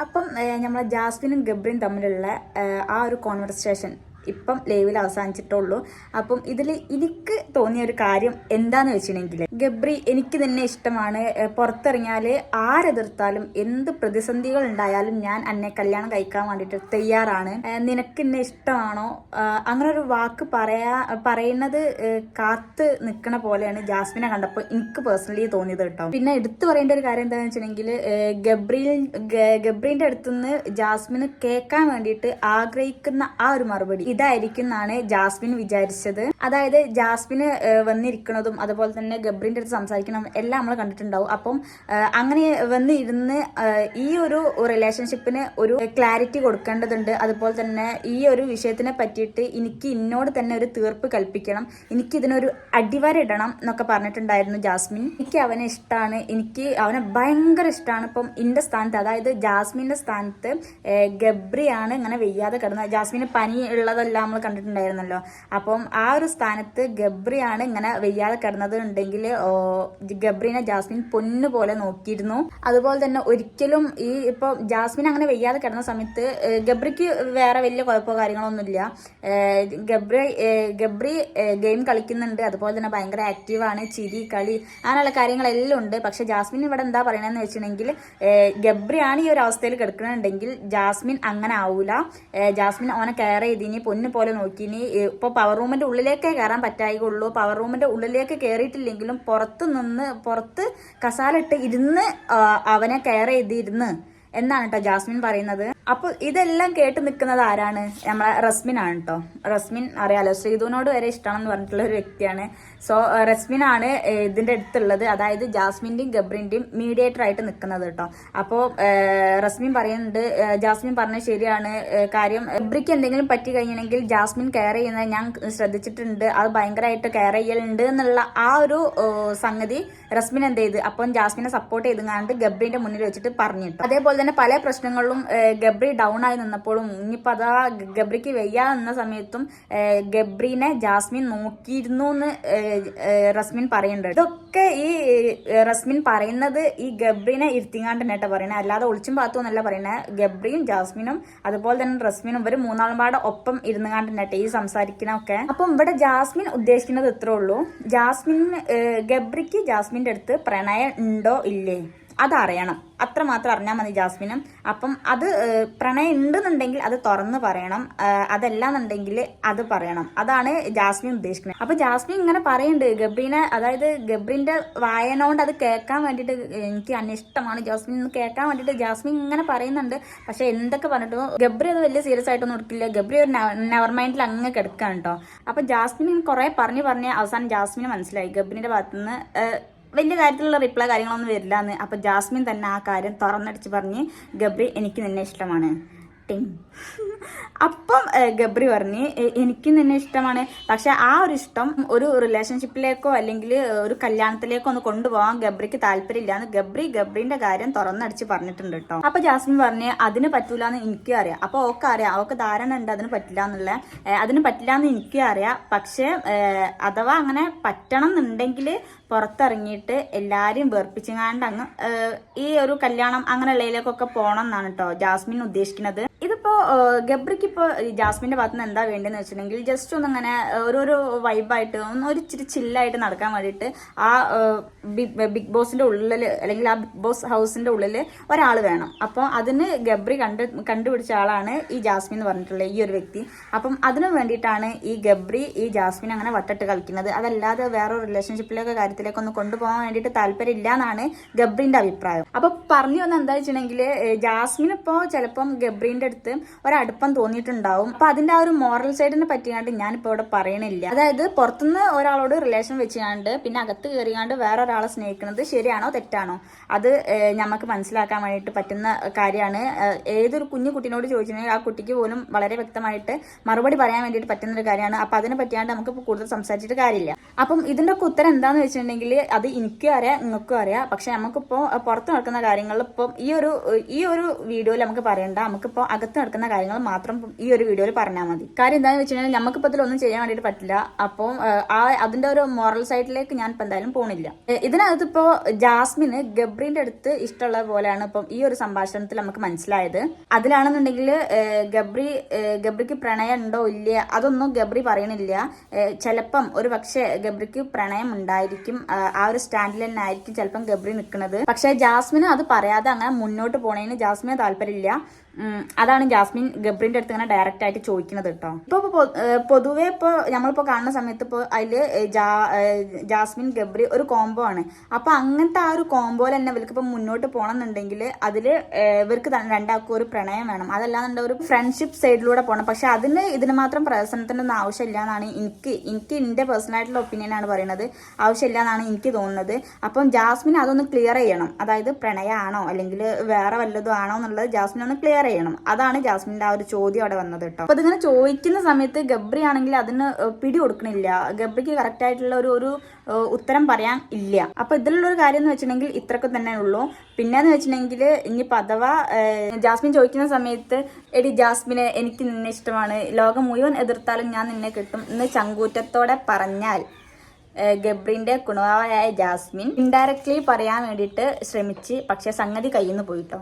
അപ്പം നമ്മളെ ജാസ്മിനും ഗബ്രിയും തമ്മിലുള്ള ആ ഒരു കോൺവെർസേഷൻ ഇപ്പം ലൈവിൽ അവസാനിച്ചിട്ടുള്ളൂ. അപ്പം ഇതിൽ എനിക്ക് തോന്നിയ ഒരു കാര്യം എന്താന്ന് വെച്ചിട്ടുണ്ടെങ്കിൽ ഗബ്രി എനിക്ക് തന്നെ ഇഷ്ടമാണ്. പുറത്തിറങ്ങിയാൽ ആരെതിർത്താലും എന്ത് പ്രതിസന്ധികൾ ഉണ്ടായാലും ഞാൻ എന്നെ കല്യാണം കഴിക്കാൻ വേണ്ടിയിട്ട് തയ്യാറാണ്. നിനക്ക് എന്നെ ഇഷ്ടമാണോ? അങ്ങനെ ഒരു വാക്ക് പറയാ പറയുന്നത് കാത്ത് നിൽക്കണ പോലെയാണ് ജാസ്മിനെ കണ്ടപ്പോൾ എനിക്ക് പേഴ്സണലി തോന്നിയത് കേട്ടോ. പിന്നെ എടുത്തു പറയേണ്ട ഒരു കാര്യം എന്താണെന്ന് വെച്ചിട്ടുണ്ടെങ്കിൽ ഗബ്രിയിൽ ഗബ്രീന്റെ അടുത്തുനിന്ന് ജാസ്മിന് കേൾക്കാൻ വേണ്ടിയിട്ട് ആഗ്രഹിക്കുന്ന ആ ഒരു മറുപടി. ഇതായിരിക്കും എന്നാണ് ജാസ്മിൻ വിചാരിച്ചത്. അതായത് ജാസ്മിന് വന്നിരിക്കുന്നതും അതുപോലെ തന്നെ ഗബ്രിന്റെ അടുത്ത് സംസാരിക്കണം എല്ലാം നമ്മൾ കണ്ടിട്ടുണ്ടാവും. അപ്പം അങ്ങനെ വന്ന് ഇരുന്ന് ഈ ഒരു റിലേഷൻഷിപ്പിന് ഒരു ക്ലാരിറ്റി കൊടുക്കേണ്ടതുണ്ട്. അതുപോലെ തന്നെ ഈ ഒരു വിഷയത്തിനെ പറ്റിയിട്ട് എനിക്ക് ഇന്നോട് തന്നെ ഒരു തീർപ്പ് കൽപ്പിക്കണം. എനിക്ക് ഇതിനൊരു അടിവരയിടണം എന്നൊക്കെ പറഞ്ഞിട്ടുണ്ടായിരുന്നു ജാസ്മിൻ. എനിക്ക് അവനെ ഇഷ്ടമാണ് എനിക്ക് അവനെ ഭയങ്കര ഇഷ്ടമാണ് ഇപ്പം ഇന്റെ സ്ഥാനത്ത് അതായത് ജാസ്മിന്റെ സ്ഥാനത്ത് ഗബ്രിയാണ് ഇങ്ങനെ വെയ്യാതെ കിടന്നത്. ജാസ്മിന് പനി ഉള്ളതെല്ലാം നമ്മൾ കണ്ടിട്ടുണ്ടായിരുന്നല്ലോ. അപ്പം ആ ഒരു സ്ഥാനത്ത് ഗബ്രിയാണ് ഇങ്ങനെ വെയ്യാതെ കിടന്നത് ഉണ്ടെങ്കിൽ ഗബ്രിനെ ജാസ്മിൻ പൊന്നു പോലെ നോക്കിയിരുന്നു. അതുപോലെ തന്നെ ഒരിക്കലും ഈ ഇപ്പൊ ജാസ്മിൻ അങ്ങനെ വെയ്യാതെ കിടന്ന സമയത്ത് ഗബ്രിക്ക് വേറെ വലിയ കുഴപ്പമോ കാര്യങ്ങളൊന്നുമില്ല ഗബ്രി ഗബ്രി ഗെയിം കളിക്കുന്നുണ്ട്. അതുപോലെ തന്നെ ഭയങ്കര ആക്റ്റീവാണ് ചിരി കളി അങ്ങനെയുള്ള കാര്യങ്ങളെല്ലാം ഉണ്ട്. പക്ഷെ ജാസ്മിൻ ഇവിടെ എന്താ പറയണെന്ന് വെച്ചിട്ടുണ്ടെങ്കിൽ ഗബ്രിയാണ് ഈ ഒരു അവസ്ഥയിൽ കിടക്കണമെന്നുണ്ടെങ്കിൽ ജാസ്മിൻ അങ്ങനെ ആവൂല. ജാസ്മിൻ അവനെ കെയർ ചെയ്തിനി പൊന്നു പോലെ നോക്കിനി ഇപ്പോൾ പവർ റൂമിന്റെ ഉള്ളിലേക്കേ കയറാൻ പറ്റായിക്കുള്ളൂ പവർ റൂമിന്റെ ഉള്ളിലേക്ക് കയറിയിട്ടില്ലെങ്കിലും പുറത്ത് നിന്ന് പുറത്ത് കസാലിട്ട് ഇരുന്ന് അവനെ കെയർ ചെയ്തിരുന്ന് എന്നാണ് കേട്ടോ ജാസ്മിൻ പറയുന്നത്? അപ്പോൾ ഇതെല്ലാം കേട്ട് നിൽക്കുന്നത് ആരാണ്? നമ്മളെ റസ്മിൻ ആണ് കേട്ടോ റസ്മിൻ അറിയാലോ ശ്രീധുവിനോട് വരെ ഇഷ്ടമാണെന്ന് പറഞ്ഞിട്ടുള്ള ഒരു വ്യക്തിയാണ്. സോ റസ്മിൻ ആണ് ഇതിന്റെ അടുത്തുള്ളത്. അതായത് ജാസ്മിന്റെയും ഗബ്രിന്റെയും മീഡിയേറ്റർ ആയിട്ട് നിൽക്കുന്നത് കേട്ടോ അപ്പോൾ റസ്മിൻ പറയുന്നുണ്ട് ജാസ്മിൻ പറഞ്ഞത് ശരിയാണ്. കാര്യം ഗബ്രിക്ക് എന്തെങ്കിലും പറ്റി കഴിഞ്ഞിട്ടുണ്ടെങ്കിൽ ജാസ്മിൻ കെയർ ചെയ്യുന്നത് ഞാൻ ശ്രദ്ധിച്ചിട്ടുണ്ട്. അത് ഭയങ്കരമായിട്ട് കെയർ ചെയ്യലുണ്ട് എന്നുള്ള ആ ഒരു സംഗതി റസ്മിൻ എന്ത് ചെയ്ത് അപ്പം ജാസ്മിനെ സപ്പോർട്ട് ചെയ്തുകൊണ്ട് ഗബ്രിന്റെ മുന്നിൽ വെച്ചിട്ട് പറഞ്ഞിട്ടു. അതേപോലെ തന്നെ പല പ്രശ്നങ്ങളിലും ഗബ്രി ഡൗൺ ആയി നിന്നപ്പോഴും ഇനിയിപ്പോൾ അതാ ഗബ്രിക്ക് വയ്യ എന്ന സമയത്തും ഗബ്രീനെ ജാസ്മിൻ നോക്കിയിരുന്നു എന്ന് റസ്മിൻ പറയുന്നുണ്ട്. ഇതൊക്കെ ഈ റസ്മിൻ പറയുന്നത് ഈ ഗബ്രീനെ ഇരുത്തിങ്ങാണ്ട് തന്നെയായിട്ട് പറയണേ അല്ലാതെ ഒളിച്ചും പാത്തും എന്നല്ല പറയുന്നത്. ഗബ്രിയും ജാസ്മിനും അതുപോലെ തന്നെ റസ്മിനും ഇവർ മൂന്നാളും പാടെ ഒപ്പം ഇരുന്നുകാണ്ട് തന്നെയായിട്ട് ഈ സംസാരിക്കണമൊക്കെ അപ്പം ഇവിടെ ജാസ്മിൻ ഉദ്ദേശിക്കുന്നത് ഇത്രേ ഉള്ളൂ. ജാസ്മിൻ ഗബ്രിക്ക് ജാസ്മിന്റെ അടുത്ത് പ്രണയം ഉണ്ടോ ഇല്ലേ? അതറിയണം. അത്ര മാത്രം അറിഞ്ഞാൽ മതി ജാസ്മിന്. അപ്പം അത് പ്രണയം ഉണ്ടെന്നുണ്ടെങ്കിൽ അത് തുറന്ന് പറയണം. ഏഹ്, അതല്ല എന്നുണ്ടെങ്കിൽ അത് പറയണം. അതാണ് ജാസ്മിൻ ഉദ്ദേശിക്കുന്നത്. അപ്പൊ ജാസ്മിൻ ഇങ്ങനെ പറയുന്നുണ്ട് ഗബ്രീനെ അതായത് ഗബ്രീന്റെ വായന കൊണ്ട് അത് കേൾക്കാൻ വേണ്ടിയിട്ട് എനിക്ക് അനിഷ്ടമാണ് ജാസ്മിൻ എന്ന് കേൾക്കാൻ വേണ്ടിയിട്ട് ജാസ്മിൻ ഇങ്ങനെ പറയുന്നുണ്ട്. പക്ഷെ എന്തൊക്കെ പറഞ്ഞിട്ടും ഗബ്രി അത് വലിയ സീരിയസ് ആയിട്ടൊന്നും എടുക്കില്ല ഗബ്രി ഒരു നെവർ മൈൻഡിൽ അങ്ങ് കിടക്കാൻ കേട്ടോ അപ്പൊ ജാസ്മിൻ കുറേ പറഞ്ഞു പറഞ്ഞ് അവസാനം ജാസ്മിന് മനസ്സിലായി. ഗബ്രിന്റെ ഭാഗത്തുനിന്ന് വലിയ കാര്യത്തിലുള്ള റിപ്ലൈ കാര്യങ്ങളൊന്നും വരില്ല എന്ന് അപ്പൊ ജാസ്മിൻ തന്നെ ആ കാര്യം തുറന്നടിച്ച് പറഞ്ഞ് ഗബ്രി എനിക്ക് നിന്നെ ഇഷ്ടമാണ്. ടിങ്. അപ്പം ഗബ്രി പറഞ്ഞ് എനിക്കും നിന്നെ ഇഷ്ടമാണ്. പക്ഷെ ആ ഒരു ഇഷ്ടം ഒരു റിലേഷൻഷിപ്പിലേക്കോ അല്ലെങ്കിൽ ഒരു കല്യാണത്തിലേക്കോ ഒന്ന് കൊണ്ടുപോകാൻ ഗബ്രിക്ക് താല്പര്യമില്ല എന്ന് ഗബ്രി ഗബ്രിന്റെ കാര്യം തുറന്നടിച്ച് പറഞ്ഞിട്ടുണ്ട് കേട്ടോ. അപ്പൊ ജാസ്മിൻ പറഞ്ഞ് അതിന് പറ്റൂല എന്ന് എനിക്കും അറിയാം. അപ്പൊ ഓക്കെ അറിയാം. അവക്ക് ധാരണ ഉണ്ട് അതിന് പറ്റില്ല എന്നുള്ള. അതിന് പറ്റില്ല എന്ന് എനിക്കും അറിയാം. പക്ഷെ അഥവാ അങ്ങനെ പറ്റണം എന്നുണ്ടെങ്കിൽ പുറത്തിറങ്ങിയിട്ട് എല്ലാരെയും വെറുപ്പിച്ചുങ്ങാണ്ട് അങ്ങ് ഈ ഒരു കല്യാണം അങ്ങനെയുള്ളതിലേക്കൊക്കെ പോകണം എന്നാണ് കേട്ടോ ജാസ്മിൻ ഉദ്ദേശിക്കുന്നത്. ഗബ്രിക്ക് ഇപ്പോ ജാസ്മിന്റെ ഭാഗത്ത് നിന്ന് എന്താ വേണ്ടതെന്ന് വെച്ചിട്ടുണ്ടെങ്കിൽ ജസ്റ്റ് ഒന്ന് അങ്ങനെ ഓരോരോ വൈബായിട്ട് ഒന്ന് ഒരു ഇച്ചിരി ചില്ലായിട്ട് നടക്കാൻ വേണ്ടിയിട്ട് ആ ബിഗ് ബോസിന്റെ ഉള്ളിൽ അല്ലെങ്കിൽ ആ ബിഗ് ബോസ് ഹൗസിന്റെ ഉള്ളിൽ ഒരാൾ വേണം. അപ്പോൾ അതിന് ഗബ്രി കണ്ട് കണ്ടുപിടിച്ച ആളാണ് ഈ ജാസ്മിൻ എന്ന് പറഞ്ഞിട്ടുള്ള ഈ ഒരു വ്യക്തി. അപ്പം അതിനു വേണ്ടിയിട്ടാണ് ഈ ഗബ്രി ഈ ജാസ്മിൻ അങ്ങനെ വട്ടിട്ട് കളിക്കുന്നത്. അതല്ലാതെ വേറെ റിലേഷൻഷിപ്പിലൊക്കെ കാര്യത്തിലേക്ക് ഒന്ന് കൊണ്ടുപോകാൻ വേണ്ടിയിട്ട് താല്പര്യമില്ല എന്നാണ് ഗബ്രിന്റെ അഭിപ്രായം. അപ്പോൾ പറഞ്ഞു വന്ന എന്താ വെച്ചിട്ടുണ്ടെങ്കിൽ ജാസ്മിൻ ഇപ്പോൾ ചിലപ്പം ഗബ്രീന്റെ അടുത്ത് ഒരടുപ്പം തോന്നിയിട്ടുണ്ടാവും. അപ്പൊ അതിന്റെ ആ ഒരു മോറൽ സൈഡിനെ പറ്റിയാണ്ട് ഞാനിപ്പോ ഇവിടെ പറയണില്ല. അതായത് പുറത്തുനിന്ന് ഒരാളോട് റിലേഷൻ വെച്ചുകാണ്ട് പിന്നെ അകത്ത് കയറിയാണ്ട് വേറെ ഒരാളെ സ്നേഹിക്കുന്നത് ശരിയാണോ തെറ്റാണോ? അത് നമുക്ക് മനസ്സിലാക്കാൻ വേണ്ടിയിട്ട് പറ്റുന്ന കാര്യമാണ്. ഏതൊരു കുഞ്ഞു കുട്ടീനോട് ചോദിച്ചിട്ടുണ്ടെങ്കിൽ ആ കുട്ടിക്ക് പോലും വളരെ വ്യക്തമായിട്ട് മറുപടി പറയാൻ വേണ്ടിയിട്ട് പറ്റുന്ന ഒരു കാര്യമാണ്. അപ്പൊ അതിനെ പറ്റിയാണ്ട് നമുക്ക് കൂടുതൽ സംസാരിച്ചിട്ട് കാര്യമില്ല. അപ്പം ഇതിന്റെ ഒക്കെ ഉത്തരം എന്താന്ന് വെച്ചിട്ടുണ്ടെങ്കിൽ അത് എനിക്കും അറിയാം നിങ്ങൾക്കും അറിയാം. പക്ഷെ നമുക്കിപ്പോ പുറത്ത് നടക്കുന്ന കാര്യങ്ങളിൽ ഇപ്പം ഈ ഒരു ഈ ഒരു വീഡിയോയിൽ നമുക്ക് പറയണ്ട. നമുക്കിപ്പോ അകത്ത് നടക്കുന്ന അറിയാവുന്ന കാര്യങ്ങൾ മാത്രം ഈ ഒരു വീഡിയോയിൽ പറഞ്ഞാൽ മതി. കാര്യം എന്താണെന്ന് വെച്ച് കഴിഞ്ഞാൽ നമുക്കിപ്പോൾ ഇതിലൊന്നും ചെയ്യാൻ വേണ്ടിയിട്ട് പറ്റില്ല. അപ്പോൾ ആ അതിന്റെ ഒരു മോറൽ സൈഡിലേക്ക് ഞാൻ ഇപ്പം എന്തായാലും പോണില്ല. ഇതിനകത്ത് ഇപ്പോൾ ജാസ്മിന് ഗബ്രീന്റെ അടുത്ത് ഇഷ്ടമുള്ള പോലെയാണ് ഇപ്പം ഈ ഒരു സംഭാഷണത്തിൽ നമുക്ക് മനസ്സിലായത്. അതിലാണെന്നുണ്ടെങ്കിൽ ഗബ്രി ഗബ്രിക്ക് പ്രണയം ഉണ്ടോ ഇല്ല അതൊന്നും ഗബ്രി പറയണില്ല. ചിലപ്പം ഒരു പക്ഷേ ഗബ്രിക്ക് പ്രണയം ഉണ്ടായിരിക്കും. ആ ഒരു സ്റ്റാൻഡിൽ തന്നെ ആയിരിക്കും ചിലപ്പം ഗബ്രി നിൽക്കുന്നത് പക്ഷേ ജാസ്മിന് അത് പറയാതെ അങ്ങനെ മുന്നോട്ട് പോണതിന് ജാസ്മിന് താല്പര്യമില്ല. അതാണ് ജാസ്മിൻ ഗബ്രിന്റെ അടുത്ത് ഇങ്ങനെ ഡയറക്റ്റ് ആയിട്ട് ചോദിക്കുന്നത് കേട്ടോ ഇപ്പൊ പൊതുവെ ഇപ്പൊ നമ്മളിപ്പോ കാണുന്ന സമയത്ത് ഇപ്പൊ അതിൽ ജാസ്മിൻ ഗബ്രി ഒരു കോംബോ ആണ്. അപ്പൊ അങ്ങനത്തെ ആ ഒരു കോംബോയിൽ തന്നെ ഇവർക്ക് ഇപ്പൊ മുന്നോട്ട് പോകണമെന്നുണ്ടെങ്കിൽ അതിൽ ഇവർക്ക് രണ്ടാൾക്കും ഒരു പ്രണയം വേണം. അതല്ലാന്നുണ്ട് ഒരു ഫ്രണ്ട്ഷിപ്പ് സൈഡിലൂടെ പോകണം പക്ഷെ അതിന് ഇതിന് മാത്രം പ്രദർശനത്തിന്റെ ഒന്നും ആവശ്യമില്ല എന്നാണ് എനിക്ക് എനിക്ക് എന്റെ പേഴ്സണൽ ആയിട്ടുള്ള ഒപ്പീനിയൻ ആണ് പറയുന്നത് ആവശ്യമില്ല എന്നാണ് എനിക്ക് തോന്നുന്നത്. അപ്പം ജാസ്മിൻ അതൊന്ന് ക്ലിയർ ചെയ്യണം. അതായത് പ്രണയമാണോ അല്ലെങ്കിൽ വേറെ വല്ലതും ആണോ എന്നുള്ളത് ജാസ്മിൻ ഒന്ന് ക്ലിയർ ചെയ്യണം അതാണ് ജാസ്മിന്റെ ആ ഒരു ചോദ്യം അവിടെ വന്നത് കേട്ടോ. അപ്പൊ ഇതിങ്ങനെ ചോദിക്കുന്ന സമയത്ത് ഗബ്രി ആണെങ്കിൽ അതിന് പിടി കൊടുക്കണില്ല. ഗബ്രിക്ക് കറക്റ്റ് ആയിട്ടുള്ള ഒരു ഒരു ഉത്തരം പറയാൻ ഇല്ല. അപ്പൊ ഇതിലുള്ള ഒരു കാര്യം എന്ന് വെച്ചിട്ടുണ്ടെങ്കിൽ ഇത്രയൊക്കെ തന്നെ ഉള്ളൂ. പിന്നെന്ന് വെച്ചിട്ടുണ്ടെങ്കിൽ ഇനിയിപ്പോൾ അഥവാ ജാസ്മിൻ ചോദിക്കുന്ന സമയത്ത് എടി ജാസ്മിനെ എനിക്ക് നിന്നെ ഇഷ്ടമാണ്. ലോകം മുഴുവൻ എതിർത്താലും ഞാൻ നിന്നെ കിട്ടും എന്ന് ചങ്കൂറ്റത്തോടെ പറഞ്ഞാൽ ഗബ്രിന്റെ കുണവായ ജാസ്മിൻ ഇൻഡയറക്ട്ലി പറയാൻ വേണ്ടിയിട്ട് ശ്രമിച്ച് പക്ഷെ സംഗതി കയ്യിൽ നിന്ന് പോയിട്ടോ